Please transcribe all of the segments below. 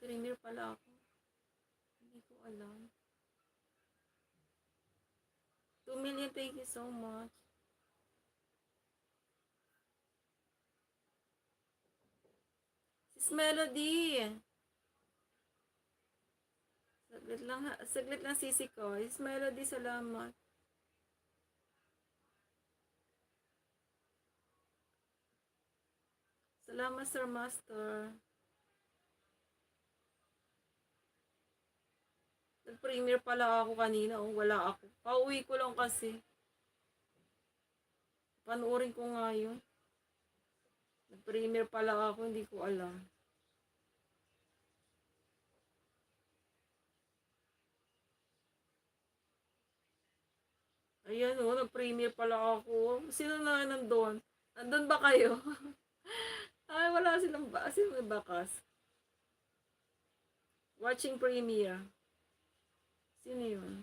Premier pala ako. Hindi ko alam. 2 million, thank you so much. Sis Melody. Saglit lang, ha- saglit lang sisi ko. Sis Melody, salamat. Salamat, Sir Master. Nag-premiere pala ako kanina. Oh, wala ako. Pauwi ko lang kasi. Panuorin ko nga yun. Nag-premiere pala ako. Hindi ko alam. Ayan o, nag-premiere pala ako. Sino na nandun? Nandun ba kayo? Ay, wala silang ba? May bakas? Watching premiere. Sino yun?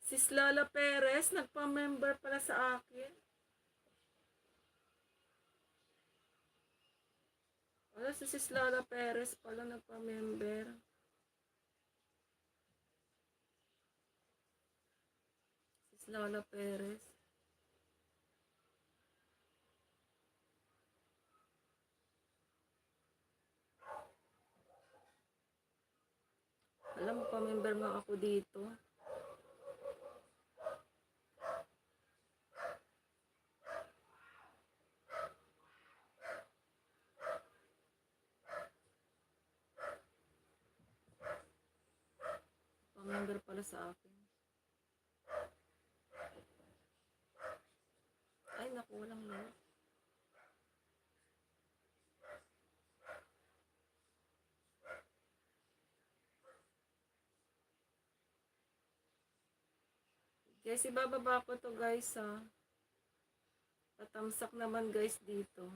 Sis Lala Perez, nagpa-member pala sa akin. Wala si Sis Lala Perez pala nagpa-member. Sis Lala Perez. Alam pa-member nga ako dito. Pa-member pala sa akin. Ay, naku, walang load. Guys, ibababa ko to guys ha. Patamsak naman guys dito.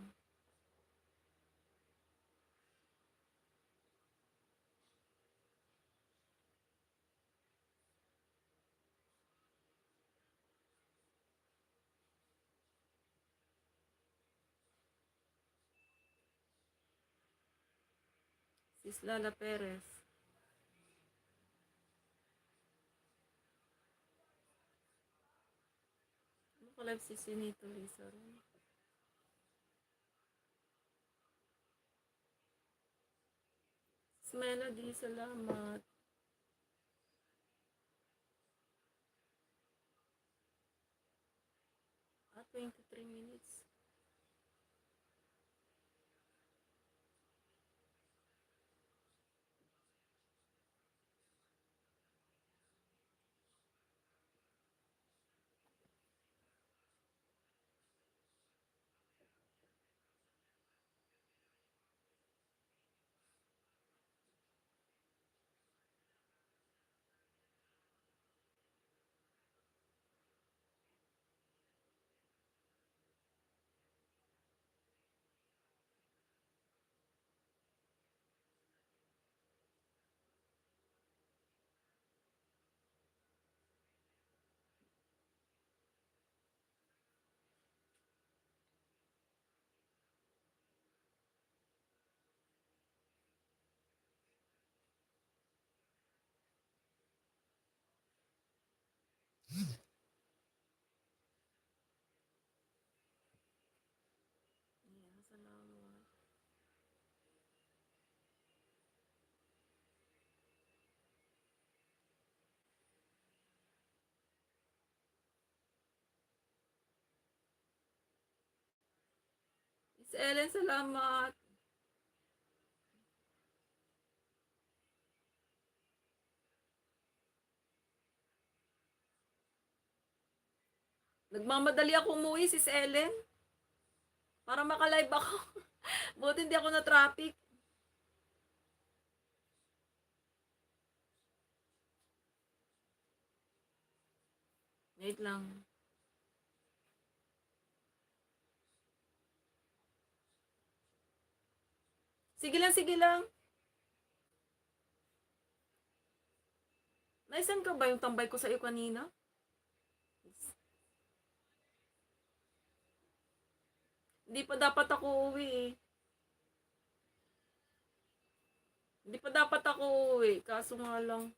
Sis Lala Perez. Live si Sinito? Sis Melody, salamat. Ah, 23 minutes. Ayan, salamat. Miss Ellen, salamat. Nagmamadali ako umuwi, Sis Ellen. Para makalive ako. Buti hindi ako na traffic. Wait lang. Sige lang, sige lang. Naisan ka ba yung tambay ko sa iyo kanina? Hindi pa dapat ako uwi eh. Hindi pa dapat ako uuwi, kaso nga lang,